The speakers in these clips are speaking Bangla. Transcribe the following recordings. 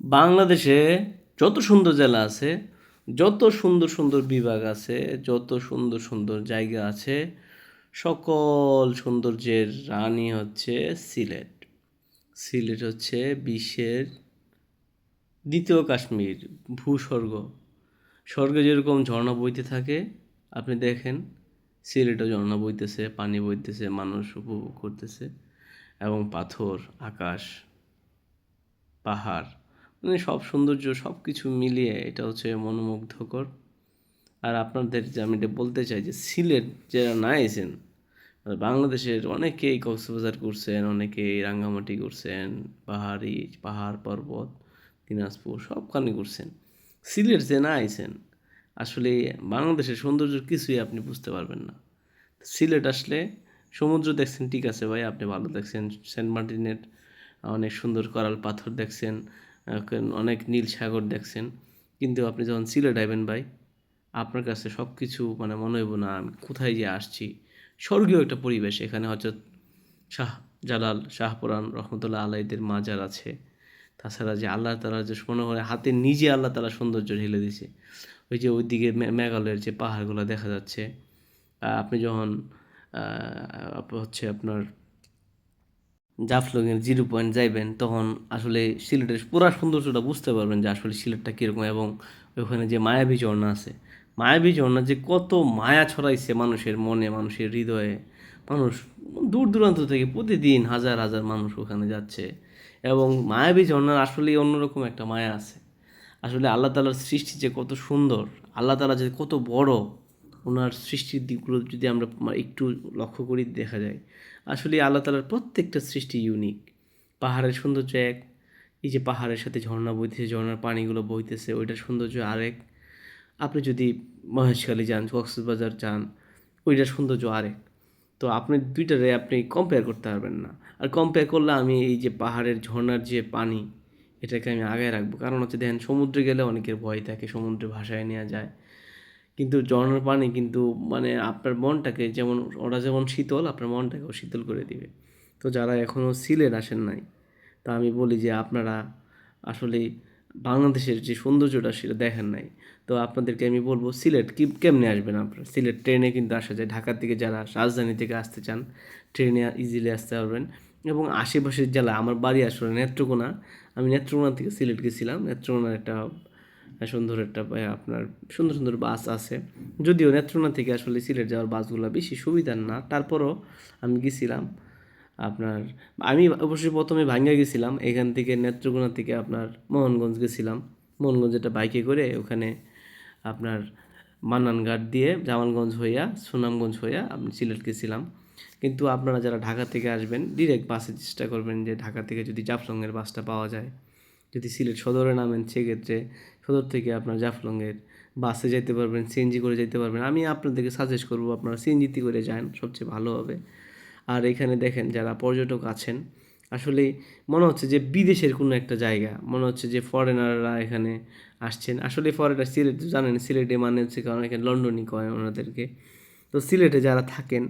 বাংলাদেশে যত সুন্দর জেলা আছে, যত সুন্দর সুন্দর বিভাগ আছে, যত সুন্দর সুন্দর জায়গা আছে, সকল সৌন্দর্যের রানী হচ্ছে সিলেট। সিলেট হচ্ছে বিশ্বের দ্বিতীয় কাশ্মীর, ভূস্বর্গ। স্বর্গে যেরকম ঝর্ণা বইতে থাকে, আপনি দেখেন, সিলেটও ঝর্ণা বইতেছে, পানি বইতেছে, মানুষ উপভোগ করতেছে এবং পাথর, আকাশ, পাহাড় মানে সব সৌন্দর্য সব কিছু মিলিয়ে এটা হচ্ছে মনোমুগ্ধকর। আর আপনাদের যে আমি এটা বলতে চাই যে সিলেট যারা না এসেন মানে বাংলাদেশের অনেকেই কক্সবাজার করছেন অনেকেই রাঙ্গামাটি করছেন পাহাড়ি, পাহাড় পর্বত, দিনাজপুর সবখানে করছেন সিলেট যে না আইছেন, আসলে বাংলাদেশের সৌন্দর্য কিছুই আপনি বুঝতে পারবেন না। সিলেট আসলে সমুদ্র দেখছেন, ঠিক আছে ভাই, আপনি ভালো দেখছেন। সেন্ট মার্টিনের অনেক সুন্দর করাল পাথর দেখছেন। অনেক নীল সাগর দেখছেন। কিন্তু আপনি যখন সিলেট আইবেন ভাই, আপনার কাছে সব কিছু মানে মনে হইব, না, আমি কোথায় যে আসছি? স্বর্গীয় একটা পরিবেশ এখানে হচ্ছে শাহ জালাল শাহপুরান রহমতুল্লাহ আলাইদের মাজার আছে। তাছাড়া যে আল্লাহ তালা যে মনে হয় হাতে নিজে আল্লাহ তালা সৌন্দর্য ঢেলে দিছে ওই যে ওইদিকে মে- মেঘালয়ের যে পাহাড়গুলো দেখা যাচ্ছে। আপনি যখন হচ্ছে আপনার জাফলংয়ের জিরো পয়েন্ট যাইবেন, তখন আসলে সিলেটের পুরা সৌন্দর্যটা বুঝতে পারবেন যে আসলে সিলেটটা কীরকম এবং ওখানে যে মায়াবী ঝর্ণা আছে। মায়াবী ঝর্ণা যে কত মায়া ছড়াইছে মানুষের মনে, মানুষের হৃদয়ে। মানুষ দূর দূরান্ত থেকে প্রতিদিন হাজার হাজার মানুষ ওখানে যাচ্ছে এবং মায়াবী ঝর্ণার আসলেই অন্যরকম একটা মায়া আছে। আসলে আল্লাহ তালার সৃষ্টি যে কত সুন্দর, আল্লাহ তালা যে কত বড় ওনার সৃষ্টির দিকগুলো যদি আমরা একটু লক্ষ্য করি, দেখা যায় আসলে আল্লাহ তালার প্রত্যেকটা সৃষ্টি ইউনিক পাহাড়ের সৌন্দর্য এক, এই যে পাহাড়ের সাথে ঝর্ণা বইতেছে, ঝর্ণার পানিগুলো বইতেছে, ওইটার সৌন্দর্য আরেক। আপনি যদি মহেশখালী যান, কক্সবাজার যান, ওইটার সৌন্দর্য আরেক। তো আপনি দুইটারে আপনি কম্পেয়ার করতে পারবেন না। আর কম্পেয়ার করলে আমি এই যে পাহাড়ের ঝর্ণার যে পানি, এটাকে আমি আগায় রাখব। কারণ হচ্ছে দেখেন, সমুদ্রে গেলে অনেকের ভয় থাকে সমুদ্রে ভাসায় নেওয়া যায়। কিন্তু ঝর্ণার পানি কিন্তু মানে আপনার মনটাকে যেমন, ওরা যেমন শীতল, আপনার মনটাকেও শীতল করে দিবে। তো যারা এখনও সিলেট আসেন নাই, তা আমি বলি যে আপনারা আসলে বাংলাদেশের যে সৌন্দর্যটা সেটা দেখেন নাই। তো আপনাদেরকে আমি বলব, সিলেট কি, কেমনে আসবেন আপনারা? সিলেট ট্রেনে কিন্তু আসা যায়। ঢাকার থেকে যারা রাজধানী থেকে আসতে চান, ট্রেনে ইজিলি আসতে পারবেন। এবং আশেপাশের জেলা, আমার বাড়ি আসলে নেত্রকোনা। আমি নেত্রকোনা থেকে সিলেট গেছিলাম। নেত্রকোনার একটা সুন্দর একটা আপনার সুন্দর সুন্দর বাস আছে। যদিও নেত্রকোনা থেকে আসলে সিলেট যাওয়ার বাসগুলো বেশি সুবিধার না। তারপরও আমি গেছিলাম আপনার, আমি অবশ্যই প্রথমে ভাঙ্গা গেছিলাম, এখান থেকে নেত্রকোনা থেকে আপনার মোহনগঞ্জ গেছিলাম। মোহনগঞ্জ একটা বাইকে করে ওখানে আপনার মান্নানঘাট দিয়ে জামালগঞ্জ হইয়া, সুনামগঞ্জ হইয়া আপনি সিলেট গেছিলাম। কিন্তু আপনারা যারা ঢাকা থেকে আসবেন ডিরেক্ট বাসে চেষ্টা করবেন যে ঢাকা থেকে যদি জাফলংয়ের বাসটা পাওয়া যায়। যদি সিলেট সদরে নামেন, সেক্ষেত্রে সদর থেকে আপনার জাফলংয়ের বাসে যেতে পারবেন সিএনজি করে যেতে পারবেন। আমি আপনাদেরকে সাজেস্ট করব আপনারা সিএনজিতে করে যান, সবচেয়ে ভালো হবে। আর এখানে দেখেন যারা পর্যটক আছেন, আসলে মনে হচ্ছে যে বিদেশের কোনো একটা জায়গা, মনে হচ্ছে যে ফরেনাররা এখানে আসছেন। আসলে ফরেনার সিলেট জানেন, সিলেটে মানে হচ্ছে কারণ এখানে লন্ডনই কয় ওনাদেরকে। তো সিলেটে যারা থাকেন,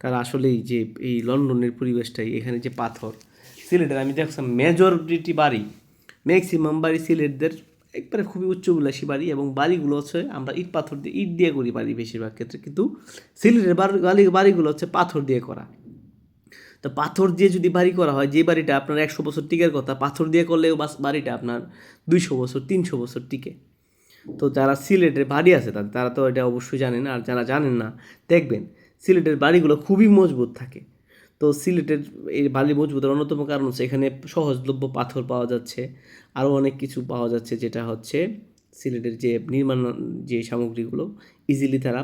তারা আসলেই যে এই লন্ডনের পরিবেশটাই, এখানে যে পাথর, সিলেটের আমি দেখছিলাম মেজরিটি বাড়ি ম্যাক্সিমাম বাড়ি সিলেটদের একবারে খুবই উচ্চবিলাসী বাড়ি এবং বাড়িগুলো হচ্ছে আমরা ইট পাথর দিয়ে, ইট দিয়ে করি বাড়ি বেশিরভাগ ক্ষেত্রে। কিন্তু সিলেটের বাড়ি বাড়িগুলো হচ্ছে পাথর দিয়ে করা। তো পাথর দিয়ে যদি বাড়ি করা হয়, যে বাড়িটা আপনার একশো বছর টিকার কথা, পাথর দিয়ে করলেও বাস বাড়িটা আপনার দুইশো বছর, তিনশো বছর টিকে। তো যারা সিলেটের বাড়ি আছে তারা তো এটা অবশ্যই জানেন, আর যারা জানেন না, দেখবেন সিলেটের বাড়িগুলো খুবই মজবুত থাকে। তো সিলেটের এই বালি মজবুতের অন্যতম কারণ হচ্ছে এখানে সহজলভ্য পাথর পাওয়া যাচ্ছে। আরও অনেক কিছু পাওয়া যাচ্ছে যেটা হচ্ছে সিলেটের যে নির্মাণ, যে সামগ্রীগুলো ইজিলি তারা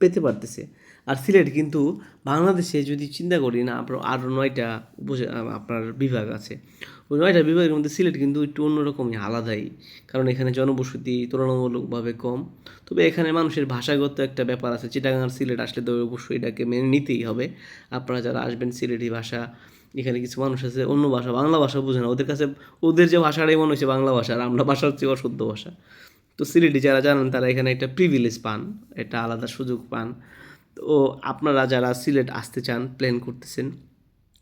পেতে পারতেছে। আর সিলেট কিন্তু বাংলাদেশে যদি চিন্তা করি না আপনার আরও নয়টা আপনার বিভাগ আছে। ওই নয়টা বিভাগের মধ্যে সিলেট কিন্তু একটু অন্যরকমই, আলাদাই। কারণ এখানে জনবসতি তুলনামূলকভাবে কম। তবে এখানে মানুষের ভাষাগত একটা ব্যাপার আছে চিটাগাঙার সিলেট আসলে তো অবশ্যই এটাকে মেনে নিতেই হবে। আপনারা যারা আসবেন সিলেটি ভাষা, এখানে কিছু মানুষ আছে অন্য ভাষা, বাংলা ভাষা বোঝে না। ওদের কাছে, ওদের যে ভাষাটাই মনে হচ্ছে বাংলা ভাষা, আর আমরা ভাষা হচ্ছে অশুদ্ধ ভাষা। তো সিলেটি যারা জানেন তারা এখানে একটা প্রিভিলেজ পান, একটা আলাদা সুযোগ পান। তো আপনারা যারা সিলেট আসতে চান প্ল্যান করতেছেন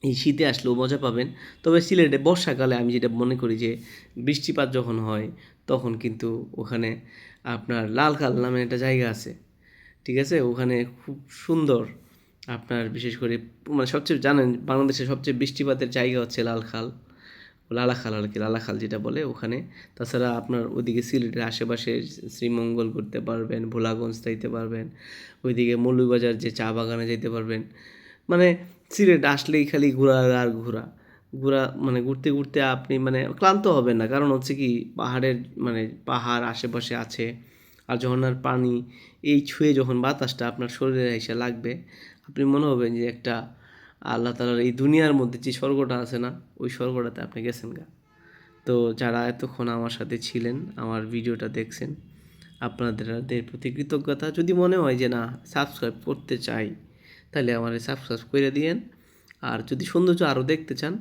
এই শীতে আসলেও মজা পাবেন। তবে সিলেটে বর্ষাকালে আমি যেটা মনে করি যে, বৃষ্টিপাত যখন হয়, তখন কিন্তু ওখানে আপনার লালখাল নামে একটা জায়গা আছে। ঠিক আছে? ওখানে খুব সুন্দর আপনার বিশেষ করে মানে সবচেয়ে জানেন, বাংলাদেশের সবচেয়ে বৃষ্টিপাতের জায়গা হচ্ছে লালখাল লালাখাল আর কি, লালাখাল যেটা বলে ওখানে। তাছাড়া আপনার ওইদিকে সিলেটের আশেপাশে শ্রীমঙ্গল করতে পারবেন, ভোলাগঞ্জ যাইতে পারবেন। ওইদিকে মৌলুবাজার যে চা বাগানে যেতে পারবেন। মানে সিলেট আসলেই খালি ঘোরা আর ঘোরা। ঘোরা মানে ঘুরতে ঘুরতে আপনি মানে ক্লান্ত হবেন না। কারণ হচ্ছে কি, পাহাড়ের মানে পাহাড় আশেপাশে আছে আর ঝর্ণার পানি এই ছুঁয়ে যখন বাতাসটা আপনার শরীরে এসে লাগবে, আপনি মনে হবেন যে একটা আল্লাহ তালার এই দুনিয়ার মধ্যে যে স্বর্গটা আছে না, ওই স্বর্গটাতে আপনি গেছেন গা। তো যারা এতক্ষণ আমার সাথে ছিলেন, আমার ভিডিওটা দেখছেন, আপনাদের প্রতি কৃতজ্ঞতা। যদি মনে হয় যে না, সাবস্ক্রাইব করতে চাই তাহলে আমার সাবস্ক্রাইব করে দিয়েন। আর যদি সৌন্দর্য আরও দেখতে চান,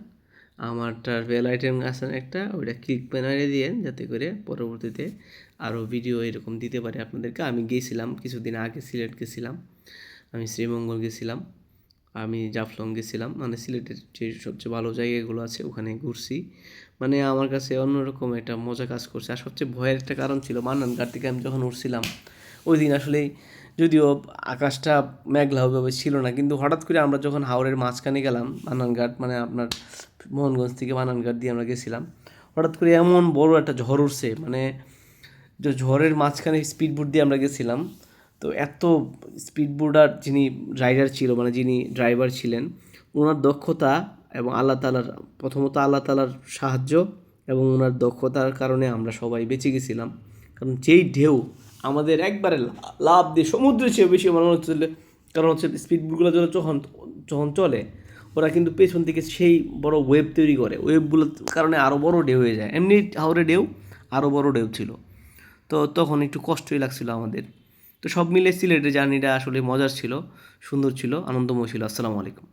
আমারটার বেল আইটেম আছে একটা, ওইটা ক্লিক বানিয়ে দিয়েন, যাতে করে পরবর্তীতে আরও ভিডিও এরকম দিতে পারে আপনাদেরকে। আমি গেছিলাম, কিছুদিন আগে সিলেট গেছিলাম, আমি শ্রীমঙ্গল গেছিলাম, আমি জাফলং গেছিলাম মানে সিলেটের যে সবচেয়ে ভালো জায়গাগুলো আছে, ওখানে ঘুরছি। মানে আমার কাছে অন্যরকম একটা মজা কাজ করছে, আর সবচেয়ে ভয়ের একটা কারণ ছিল মান্নান ঘাট থেকে আমি যখন উঠছিলাম ওই দিন আসলে যদিও আকাশটা মেঘলা ওইভাবে ছিল না, কিন্তু হঠাৎ করে আমরা যখন হাওড়ের মাঝখানে গেলাম, বানানঘাট মানে আপনার মোহনগঞ্জ থেকে বানানঘাট দিয়ে আমরা গেছিলাম, হঠাৎ করে এমন বড় একটা ঝড় উঠছে মানে যে ঝড়ের মাঝখানে স্পিড বোট দিয়ে আমরা গেছিলাম, তো এত স্পিড বোর্ডার যিনি রাইডার ছিল মানে যিনি ড্রাইভার ছিলেন, ওনার দক্ষতা এবং আল্লাহ তালার প্রথমত আল্লাহ তালার সাহায্য এবং ওনার দক্ষতার কারণে আমরা সবাই বেঁচে গেছিলাম, কারণ যেই ঢেউ আমাদের একবারে লাভ দিয়ে সমুদ্রের চেয়ে বেশি মনে হচ্ছিল কারণ হচ্ছে স্পিড বোটগুলো যখন যখন চলে, ওরা কিন্তু পেছন থেকে সেই বড় ওয়েব তৈরি করে। ওয়েবগুলোর কারণে আরও বড় ঢেউ হয়ে যায়। এমনি হাওড়ে ঢেউ আরও বড় ঢেউ ছিল। তো তখন একটু কষ্টই লাগছিল আমাদের। তো সব মিলে সিলেটের জার্নিটা আসলে মজার ছিল, সুন্দর ছিল, আনন্দময় ছিল। আসসালামু আলাইকুম।